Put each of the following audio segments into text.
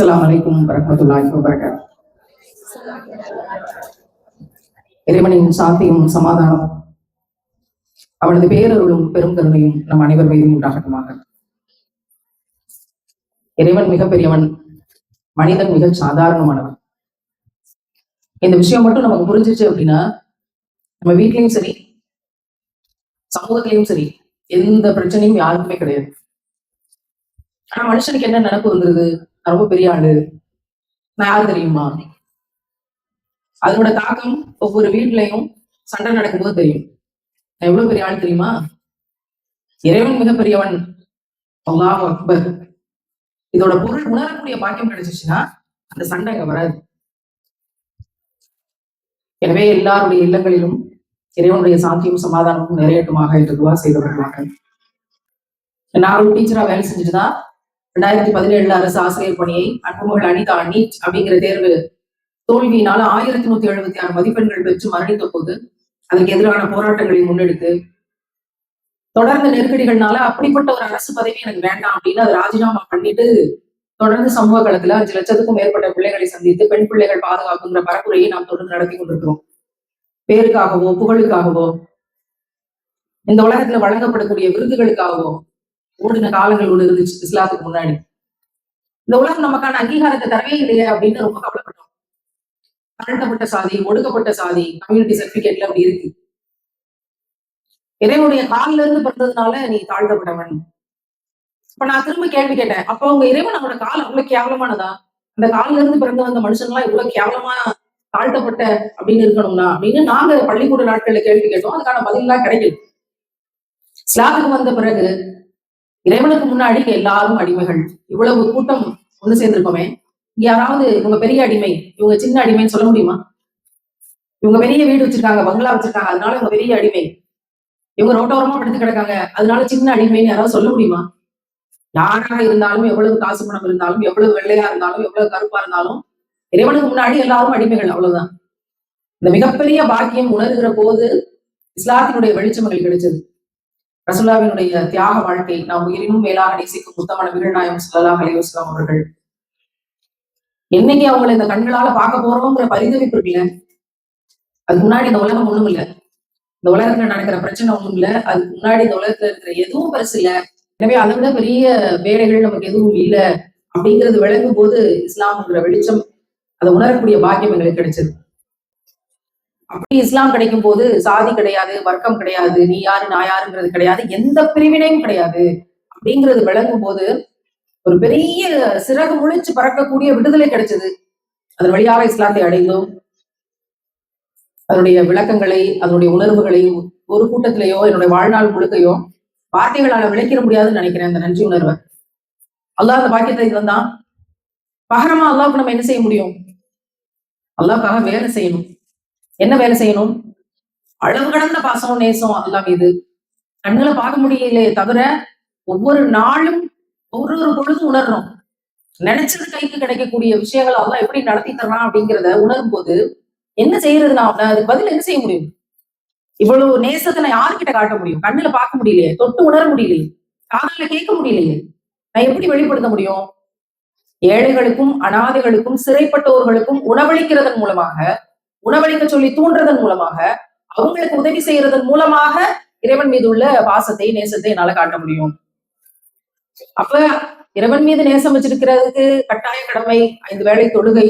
அஸ்லாம் வலைக்கும் வரமத்துல்லாஹி வபரகாத். இறைவனின் சாந்தியும் சமாதானம் அவனது பேரருளும் பெரும் கருணையும் நம் அனைவர் மீதும் உண்டாகட்டுமாக. இறைவன் மிகப்பெரியவன் மனிதன் மிக சாதாரணமானவன். இந்த விஷயம் மட்டும் நமக்கு புரிஞ்சிச்சு அப்படின்னா நம்ம வீட்லயும் சரி சமூகத்திலயும் சரி எந்த பிரச்சனையும் யாருக்குமே கிடையாது. ஆனா மனுஷனுக்கு என்ன நினைப்பு வந்துருது? நான் ரொம்ப பெரிய ஆளு. நான் யாரு தெரியுமா? அதனோட தாக்கம் ஒவ்வொரு வீட்லயும் சண்டை நடக்கும்போது தெரியும். நான் எவ்வளவு பெரிய ஆள் தெரியுமா? இறைவன் மிகப்பெரியவன். அல்லாஹ் அக்பர். இதோட பொருள் உணரக்கூடிய பாக்கியம் கிடைச்சிச்சுன்னா அந்த சண்டை அங்க வராது. எனவே எல்லாருடைய இல்லங்களிலும் இறைவனுடைய சாந்தியும் சமாதானமும் நிறையட்டுமாக என்று துவா செய்தவர்களாக. நான் ஒரு டீச்சரா வேலை செஞ்சுட்டு தான் ரெண்டாயிரத்தி பதினேழுல அரசு ஆசிரியர் பணியை அன்புமகள் அனிதா நீட் அப்படிங்கிற தேர்வு தோல்வியினால ஆயிரத்தி நூத்தி எழுபத்தி ஆறு மதிப்பெண்கள் பெற்று மரணித்த போது அதற்கு எதிரான போராட்டங்களை முன்னெடுத்து தொடர்ந்த நெருக்கடிகள்னால அப்படிப்பட்ட ஒரு அரசு பதவி எனக்கு வேண்டாம் அப்படின்னு அதை ராஜினாமா பண்ணிட்டு தொடர்ந்து சமூக களத்துல அஞ்சு லட்சத்துக்கும் மேற்பட்ட பிள்ளைகளை சந்தித்து பெண் பிள்ளைகள் பாதுகாப்புங்கிற பரப்புரையை நாம் தொடர்ந்து நடத்தி கொண்டிருக்கிறோம். பேருக்காகவோ புகழுக்காகவோ இந்த உலகத்துல வழங்கப்படக்கூடிய விருதுகளுக்காகவோ ஓடின காலங்கள் ஒண்ணு இருந்துச்சு. இஸ்லாத்துக்கு முன்னாடி. இந்த உலகம் நமக்கான அங்கீகாரத்தை தரவே இல்லையே அப்படின்னு ரொம்ப கவலைப்பட்டோம். தாழ்த்தப்பட்ட சாதி ஒடுக்கப்பட்ட சாதி கம்யூனிட்டி சர்டிபிகேட்ல அப்படி இருக்கு. இறைவனுடைய காலில இருந்து பிறந்ததுனால நீ தாழ்த்தப்பட்டவன். இப்ப நான் திரும்ப கேள்வி கேட்டேன். அப்ப அவங்க இறைவன் அவனோட கால் அவ்வளவு கேவலமானதா? அந்த காலில இருந்து பிறந்து வந்த மனுஷன்லாம் இவ்வளவு கேவலமா தாழ்த்தப்பட்ட அப்படின்னு இருக்கணும்னா? அப்படின்னு நாங்க பள்ளிக்கூட நாட்கள்ல கேள்வி கேட்டோம். அதுக்கான பதிலாம் கிடைக்கல. ஸ்லாபுக்கு வந்த பிறகு இறைவனுக்கு முன்னாடி எல்லாரும் அடிமைகள். இவ்வளவு கூட்டம் ஒண்ணு சேர்ந்திருக்கோமே. யாராவது இவங்க பெரிய அடிமை இவங்க சின்ன அடிமைன்னு சொல்ல முடியுமா? இவங்க பெரிய வீடு வச்சிருக்காங்க பங்களா வச்சிருக்காங்க அதனால இவங்க பெரிய அடிமை. இவங்க ரோட்டோரமா படுத்து கிடக்காங்க அதனால சின்ன அடிமைன்னு யாராவது சொல்ல முடியுமா? யாராக இருந்தாலும் எவ்வளவு காசு பணம் இருந்தாலும் எவ்வளவு வெள்ளையா இருந்தாலும் எவ்வளவு கருப்பா இருந்தாலும் இறைவனுக்கு முன்னாடி எல்லாரும் அடிமைகள் அவ்வளவுதான். இந்த மிகப்பெரிய பாக்கியம் உணர்கிற போது இஸ்லாத்தினுடைய வெளிச்சம் எங்களுக்கு கிடைச்சது. ரசுல்லாவினுடைய தியாக வாழ்க்கை நாம் உயிரினும் மேலாக நேசிக்கும் முத்தமான வீரநாயம் சொல்லலாம் அலிவாஸ்லாம் அவர்கள். என்னைக்கு அவங்களை இந்த கண்களால பார்க்க போறோங்கிற பரிதவிப்பு இருக்குல்ல? அதுக்கு முன்னாடி இந்த உலகம் ஒண்ணும் இல்ல. இந்த உலகத்துல நடக்கிற பிரச்சனை ஒண்ணும் இல்ல. அதுக்கு முன்னாடி இந்த உலகத்துல இருக்கிற எதுவும் பெருசு இல்ல. எனவே அதை விட பெரிய வேலைகள் நமக்கு எதுவும் இல்ல அப்படிங்கிறது விளங்கும் போது இஸ்லாம்ங்கிற வெளிச்சம் அதை உணரக்கூடிய பாக்கியம் எங்களுக்கு கிடைச்சது. அப்படி இஸ்லாம் கிடைக்கும் போது சாதி கிடையாது வர்க்கம் கிடையாது நீ யாரு நான் யாருங்கிறது கிடையாது எந்த பிரிவினையும் கிடையாது. அப்படிங்கிறது விளங்கும் போது ஒரு பெரிய சிறகு முழிச்சு பறக்கக்கூடிய விடுதலை கிடைச்சது. அதன் வழியாக இஸ்லாத்தை அடைந்தோம். அதனுடைய விளக்கங்களை அதனுடைய உணர்வுகளையும் ஒரு கூட்டத்திலேயோ என்னுடைய வாழ்நாள் முழுக்கையோ வார்த்தைகளால விளக்கிட முடியாதுன்னு நினைக்கிறேன் அந்த நன்றி உணர்வை. அல்லாஹ் அந்த பாக்கியத்தை தந்தான் பகரமா அல்லாவுக்கு நம்ம என்ன செய்ய முடியும்? அல்லாவுக்காக வேலை செய்யணும். என்ன வேலை செய்யணும்? அளவு கடந்த பாசம் நேசம் அதெல்லாம் இது. கண்ணுல பார்க்க முடியலையே தவிர ஒவ்வொரு நாளும் ஒரு ஒரு பொழுதும் உணர்றோம் நினைச்சது கைக்கு கிடைக்கக்கூடிய விஷயங்கள் அதெல்லாம் எப்படி நடத்தி தரலாம் அப்படிங்கிறத உணரும் போது என்ன செய்யறது நான் அதுக்கு பதில் என்ன செய்ய முடியும்? இவ்வளவு நேசத்தை நான் யாருக்கிட்ட காட்ட முடியும்? கண்ணுல பார்க்க முடியலையே தொட்டு உணர முடியலையே காதல கேட்க முடியலையே. நான் எப்படி வெளிப்படுத்த முடியும்? ஏழைகளுக்கும் அனாதைகளுக்கும் சிறைப்பட்டோர்களுக்கும் உணவளிக்கிறதன் மூலமாக உணவளிக்க சொல்லி தூண்டுறதன் மூலமாக அவங்களுக்கு உதவி செய்யறதன் மூலமாக இறைவன் மீது உள்ள பாசத்தை நேசத்தை என்னால காட்ட முடியும். அப்ப இறைவன் மீது நேசம் வச்சிருக்கிறதுக்கு கட்டாய கடமை ஐந்து வேளை தொழுகை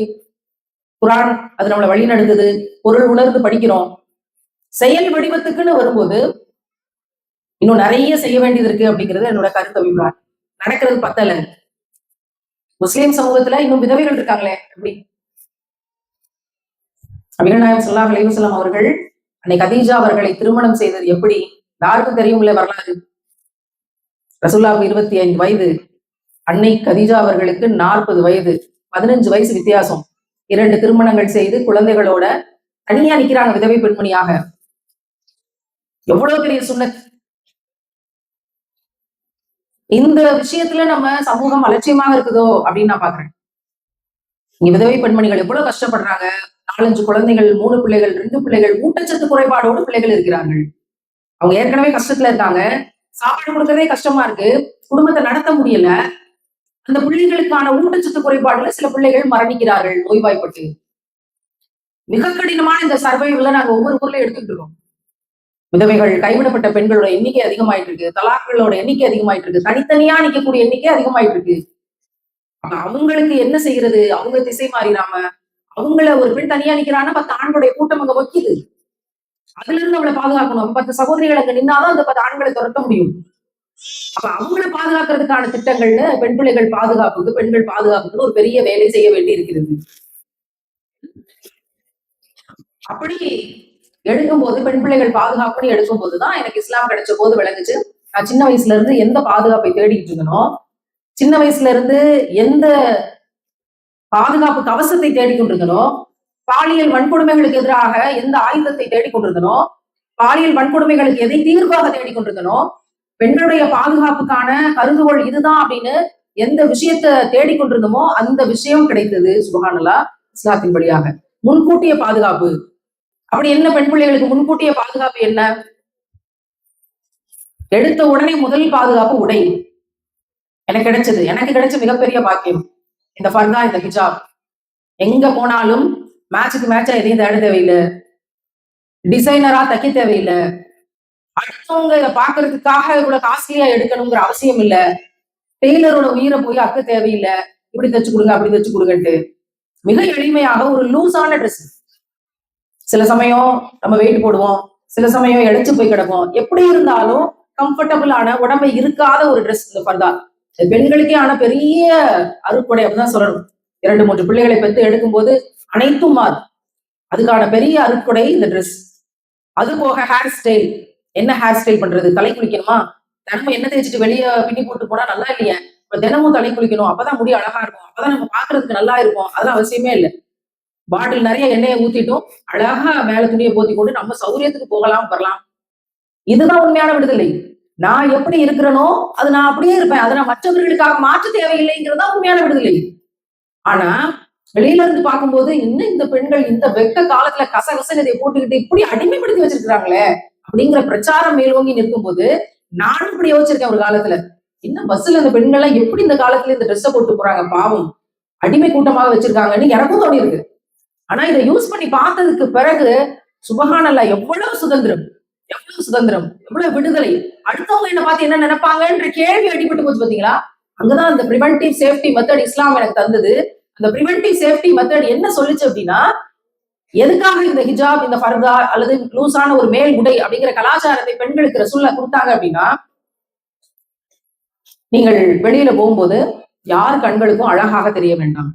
குரான் அது நம்மளை வழி நடந்தது பொருள் உணர்ந்து படிக்கிறோம். செயல் வடிவத்துக்குன்னு வரும்போது இன்னும் நிறைய செய்ய வேண்டியது இருக்கு அப்படிங்கிறது என்னோட கருத்து அபிப்பிராயம். நடக்கிறது பத்தல. முஸ்லிம் சமூகத்துல இன்னும் விதவைகள் இருக்காங்களே எப்படி? அபிகள் சொல்லா அலைவசலம் அவர்கள் அன்னை கதீஜா அவர்களை திருமணம் செய்தது எப்படி? யாருக்கும் தெரியும்ல வரலாறு? ரசுல்லாவுக்கு இருபத்தி ஐந்து வயது. அன்னை கதீஜா அவர்களுக்கு நாற்பது வயது. பதினஞ்சு வயசு வித்தியாசம். இரண்டு திருமணங்கள் செய்து குழந்தைகளோட தனியா நிக்கிறாங்க விதவை பெண்மணியாக. எவ்வளவு பெரிய சுண்ணத். இந்த விஷயத்துல நம்ம சமூகம் அலட்சியமாக இருக்குதோ அப்படின்னு நான் பாக்குறேன். இங்க விதவை பெண்மணிகள் எவ்வளவு கஷ்டப்படுறாங்க? நாலஞ்சு குழந்தைகள் மூணு பிள்ளைகள் ரெண்டு பிள்ளைகள் ஊட்டச்சத்து குறைபாடோடு பிள்ளைகள் இருக்கிறார்கள். அவங்க ஏற்கனவே கஷ்டத்துல இருக்காங்க. சாப்பாடு கொடுக்கறதே கஷ்டமா இருக்கு. குடும்பத்தை நடத்த முடியல. அந்த பிள்ளைகளுக்கான ஊட்டச்சத்து குறைபாடுல சில பிள்ளைகள் மரணிக்கிறார்கள் நோய்வாய்ப்பட்டு. மிக கடினமான இந்த சர்வைவ்ல நாங்க ஒவ்வொரு ஊர்ல எடுத்துக்கிட்டு இருக்கோம். விதவைகள் கைவிடப்பட்ட பெண்களோட எண்ணிக்கை அதிகமாயிட்டு இருக்கு. தலாக்களோட எண்ணிக்கை அதிகமாயிட்டு இருக்கு. தனித்தனியா நிக்கக்கூடிய எண்ணிக்கை அதிகமாயிட்டு இருக்கு. அவங்களுக்கு என்ன செய்யறது? அவங்க திசை மாறிடாம? அவங்கள ஒரு பெண் தனியா நிக்கிறான்னா பத்து ஆண்களுடைய கூட்டம் அங்க வைக்குது. அதுல இருந்து அவளை பாதுகாக்கணும். பத்து சகோதரிகள் அங்க நின்னாதான் அந்த பத்து ஆண்களை துரத்த முடியும். அப்ப அவங்கள பாதுகாக்கிறதுக்கான திட்டங்கள்ல பெண் பிள்ளைகள் பாதுகாப்புக்கு பெண்கள் பாதுகாப்புக்கு ஒரு பெரிய வேலை செய்ய வேண்டி இருக்கிறது அப்படி எடுக்கும்போது பெண் பிள்ளைகள் பாதுகாப்புன்னு எடுக்கும் போதுதான் எனக்கு இஸ்லாம் கிடைச்ச போது விளங்குச்சு. நான் சின்ன வயசுல இருந்து எந்த பாதுகாப்பை தேடிட்டு இருந்தனோ சின்ன வயசுல இருந்து எந்த பாதுகாப்பு கவசத்தை தேடிக்கொண்டிருந்தனோ பாலியல் வன்கொடுமைகளுக்கு எதிராக எந்த ஆயுதத்தை தேடிக்கொண்டிருந்தனோ பாலியல் வன்கொடுமைகளுக்கு எதை தீர்வாக தேடிக்கொண்டிருந்தனோ பெண்களுடைய பாதுகாப்புக்கான கருதுகோள் இதுதான் அப்படின்னு எந்த விஷயத்தை தேடிக்கொண்டிருந்தோமோ அந்த விஷயம் கிடைத்தது சுபஹானல்லா இஸ்லாத்தின் வழியாக. முன்கூட்டிய பாதுகாப்பு. அப்படி என்ன பெண் பிள்ளைகளுக்கு முன்கூட்டிய பாதுகாப்பு என்ன? எடுத்த உடனே முதல் பாதுகாப்பு உடை. எனக்கு கிடைச்சது. எனக்கு கிடைச்ச மிகப்பெரிய பாக்கியம். இந்த ஃபர்தா இந்த ஹிஜாப் எங்க போனாலும் மேட்சுக்கு மேட்சா எதையும் தேட தேவையில்லை. டிசைனரா தைக்க தேவையில்லை. அடுத்தவங்க இதை பாக்குறதுக்காக இவ்வளவு காஸ்ட்லியா எடுக்கணுங்கிற அவசியம் இல்ல. டெய்லரோட உயிரை போய் அக்க தேவையில்லை. இப்படி தச்சு கொடுங்க அப்படி தச்சு கொடுங்கன்ட்டு. மிக எளிமையாக ஒரு லூஸான ட்ரெஸ் சில சமயம் நம்ம வெயிட் போடுவோம். சில சமயம் இழைச்சு போய் கிடப்போம். எப்படி இருந்தாலும் கம்ஃபர்டபுளான உடம்பை இருக்காத ஒரு ட்ரெஸ் இந்த ஃபர்தா பெண்களுக்கே ஆன பெரிய அருட்கொடை அப்படிதான் சொல்லணும். இரண்டு மூன்று பிள்ளைகளை பெற்று எடுக்கும்போது அனைத்தும் மாறும் அதுக்கான பெரிய அறுப்படை இந்த ட்ரெஸ் அது போக ஹேர் ஸ்டைல் என்ன ஹேர் ஸ்டைல் பண்றது? தலை குளிக்கணுமா? தினமும் என்ன தேய்ச்சிட்டு வெளியே பின்னி போட்டு போனா நல்லா இல்லையா? இப்ப தினமும் தலை குளிக்கணும். அப்பதான் முடி அழகா இருக்கும். அப்பதான் நம்ம பாக்குறதுக்கு நல்லா இருக்கும். அதெல்லாம் அவசியமே இல்லை. பாட்டில் நிறைய எண்ணெயை ஊத்திட்டும். அழகா மேல துணியை போத்தி கொண்டு நம்ம சௌரியத்துக்கு போகலாம் வரலாம். இதுதான் உண்மையான விடுதலை. நான் எப்படி இருக்கிறேனோ அது நான் அப்படியே இருப்பேன். அதை நான் மற்றவர்களுக்காக மாற்ற தேவையில்லைங்கிறது தான் உண்மையான விடுதலை. ஆனா வெளியில இருந்து பார்க்கும்போது இன்னும் இந்த பெண்கள் இந்த வெக்க காலத்துல கசகசன் இதை போட்டுக்கிட்டு இப்படி அடிமைப்படுத்தி வச்சிருக்கிறாங்களே அப்படிங்கிற பிரச்சாரம் மேலோங்கி நிற்கும்போது நானும் இப்படி யோசிச்சிருக்கேன் ஒரு காலத்துல. இன்னும் பஸ்ல இந்த பெண்கள் எல்லாம் எப்படி இந்த காலத்துல இந்த ட்ரெஸ்ஸை போட்டு போறாங்க? பாவம். அடிமை கூட்டமாக வச்சிருக்காங்கன்னு எனக்கும் தோணி இருக்கு ஆனா இதை யூஸ் பண்ணி பார்த்ததுக்கு பிறகு சுபகானல்ல எவ்வளவு சுதந்திரம்? எவ்வளவு சுதந்திரம் எவ்வளவு விடுதலை? அடுத்தவங்க என்ன பார்த்து என்ன நினைப்பாங்கன்ற கேள்வி அடிபட்டு போச்சு பாத்தீங்களா? அங்கதான் அந்த ப்ரிவென்டிவ் சேஃப்டி மெத்தட் இஸ்லாம் எனக்கு தந்தது. அந்த ப்ரிவென்டிவ் சேஃப்டி மெத்தட் என்ன சொல்லுச்சு அப்படின்னா எதுக்காக இந்த ஹிஜாப் இந்த ஃபர்தா அல்லது லூசான ஒரு மேல் உடை அப்படிங்கிற கலாச்சாரத்தை பெண்களுக்கு ரசூல்லா கொடுத்தாங்க அப்படின்னா நீங்கள் வெளியில போகும்போது யார் கண்களுக்கும் அழகாக தெரிய வேண்டாம்.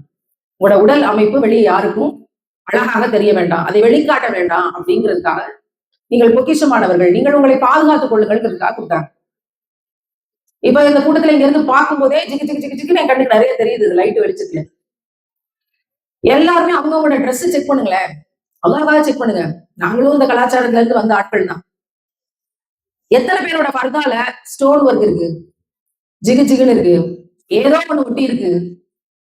உங்களோட உடல் அமைப்பு வெளியே யாருக்கும் அழகாக தெரிய வேண்டாம். அதை வெளிக்காட்ட வேண்டாம் அப்படிங்கிறதுக்காக நீங்கள் பொக்கிஷமானவர்கள். நீங்கள் உங்களை பாதுகாத்துக் கொள்ளுங்கள்ங்கிறதுக்காக கொடுத்தாங்க. இப்ப இந்த கூட்டத்துல இங்க இருந்து பார்க்கும்போதே ஜிக்கு ஜிக்கு ஜிக்கு ஜிக்கு என் கண்ணுக்கு நிறைய தெரியுது லைட் வெளிச்சத்துல. எல்லாருமே அவங்கவுங்களோட ட்ரெஸ் செக் பண்ணுங்களேன். அவ்வளவா செக் பண்ணுங்க. நாங்களும் இந்த கலாச்சாரத்துல இருந்து வந்த ஆட்கள் தான். எத்தனை பேரோட பர்தால ஸ்டோன் ஒர்க் இருக்கு? ஜிகு ஜிகுன்னு இருக்கு. ஏதோ ஒண்ணு ஒட்டி இருக்கு.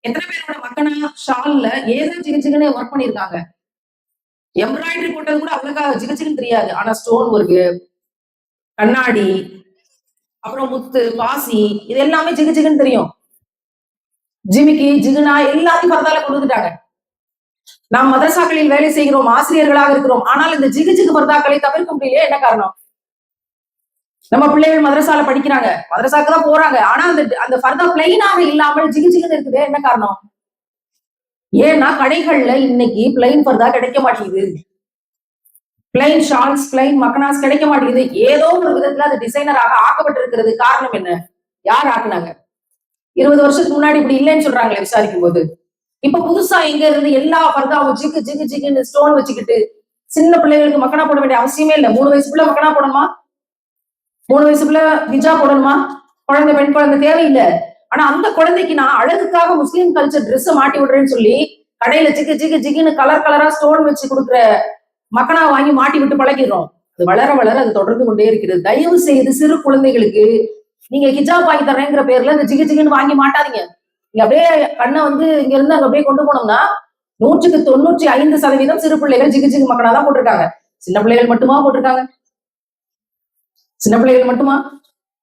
எத்தனை பேரோட மக்கனா ஷால்ல ஏதோ ஜிகு ஜிகுன்னு ஒர்க் பண்ணிருக்காங்க எம்ப்ராய்டரி போட்டது கூட அவ்வளோக்கா ஜிகு தெரியாது. ஆனா ஸ்டோன் ஒர்க் கண்ணாடி அப்புறம் முத்து பாசி இது எல்லாமே ஜிகு ஜிகுன்னு தெரியும். ஜிமிக்கி ஜிகுனா எல்லாத்தையும் பரதால கொண்டு வந்துட்டாங்க. நாம் மதரசாக்களில் வேலை செய்கிறோம் ஆசிரியர்களாக இருக்கிறோம். ஆனால் இந்த ஜிகு ஜிகு பரதாக்களை தவிர்க்க முடியலையே? என்ன காரணம்? நம்ம பிள்ளைகள் மதரசால படிக்கிறாங்க. மதரசாக்கு தான் போறாங்க. ஆனா அந்த அந்த ஃபர்தா பிளைனாக இல்லாமல் ஜிகு ஜிகுன்னு இருக்குது என்ன காரணம்? ஏன்னா கடைகள்ல இன்னைக்கு பிளைன் ஃபர்தா கிடைக்க மாட்டேங்குது. பிளைன் ஷால்ஸ் பிளைன் மக்கனாஸ் கிடைக்க மாட்டேங்குது. ஏதோ ஒரு விதத்துல அது டிசைனராக ஆக்கப்பட்டிருக்கிறது. காரணம் என்ன? யார் ஆக்குனாங்க? இருபது வருஷத்துக்கு முன்னாடி இப்படி இல்லைன்னு சொல்றாங்களே விசாரிக்கும் போது இப்ப புதுசா எங்க இருந்து எல்லா பர்தாவும் ஜிகு ஜிகு ஜிகுன்னு ஸ்டோன் வச்சுக்கிட்டு சின்ன பிள்ளைகளுக்கு மக்கனா போட வேண்டிய அவசியமே இல்லை. மூணு வயசு பிள்ளை மக்கனா போடணுமா? மூணு வயசுக்குள்ள ஹிஜா போடணுமா? குழந்தை பெண் குழந்தை தேவையில்லை. ஆனா அந்த குழந்தைக்கு நான் அழகுக்காக முஸ்லீம் கல்ச்சர் ட்ரெஸ் மாட்டி விடுறேன்னு சொல்லி கடையில ஜிகு ஜிகு ஜிகுன்னு கலர் கலரா ஸ்டோன் வச்சு கொடுக்குற மக்கனா வாங்கி மாட்டி விட்டு பழகிடுறோம். அது வளர வளர அது தொடர்ந்து கொண்டே இருக்கிறது. தயவு செய்து சிறு குழந்தைகளுக்கு நீங்க ஹிஜாப் வாங்கி தரேங்கிற பேர்ல இந்த ஜிகு ஜிகுன்னு வாங்கி மாட்டாதீங்க. நீங்க அப்படியே கண்ணை வந்து இங்க இருந்து அங்க அப்படியே கொண்டு போனோம்னா நூற்றுக்கு தொண்ணூற்றி ஐந்து சதவீதம் சிறு பிள்ளைகள் ஜிகு ஜிகு மக்கனா தான் போட்டிருக்காங்க. சின்ன பிள்ளைகள் மட்டுமா போட்டிருக்காங்க? சின்ன பிள்ளைகள் மட்டுமா?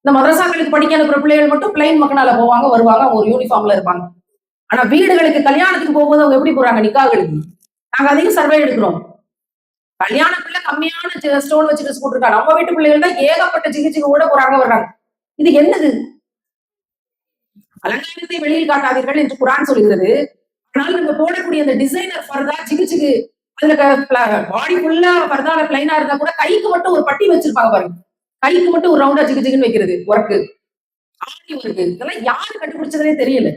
இந்த மதரசாக்களுக்கு படிக்க அனுப்புற பிள்ளைகள் மட்டும் பிளைன் மக்கனால போவாங்க வருவாங்க அவங்க ஒரு யூனிஃபார்ம்ல இருப்பாங்க. ஆனா வீடுகளுக்கு கல்யாணத்துக்கு போகும்போது அவங்க எப்படி போறாங்க? நிக்காகளுக்கு நாங்க அதிகம் சர்வே எடுக்கிறோம். கல்யாண பிள்ளை கம்மியான ஸ்டோன் வச்சுட்டு போட்டுருக்காங்க நம்ம வீட்டு பிள்ளைகள் தான் ஏகப்பட்ட சிகிச்சைக்கு கூட போறாங்க வர்றாங்க. இது என்னது? அலங்காரத்தை வெளியில் காட்டாதீர்கள் என்று குரான் சொல்கிறது. ஆனால் நம்ம போடக்கூடிய அந்த டிசைனர் ஃபர்தா சிகிச்சைக்கு அதுல பாடி ஃபுல்லா ஃபர்தால பிளைனா இருந்தா கூட கைக்கு மட்டும் ஒரு பட்டி வச்சிருப்பாங்க பாருங்க. கைக்கு மட்டும் ஒரு ரவுண்டா ஜிகு ஜிகுன்னு வைக்கிறது ஒர்க்கு ஆடி ஒர்க்கு இதெல்லாம் யாரு கண்டுபிடிச்சதுனே தெரியல.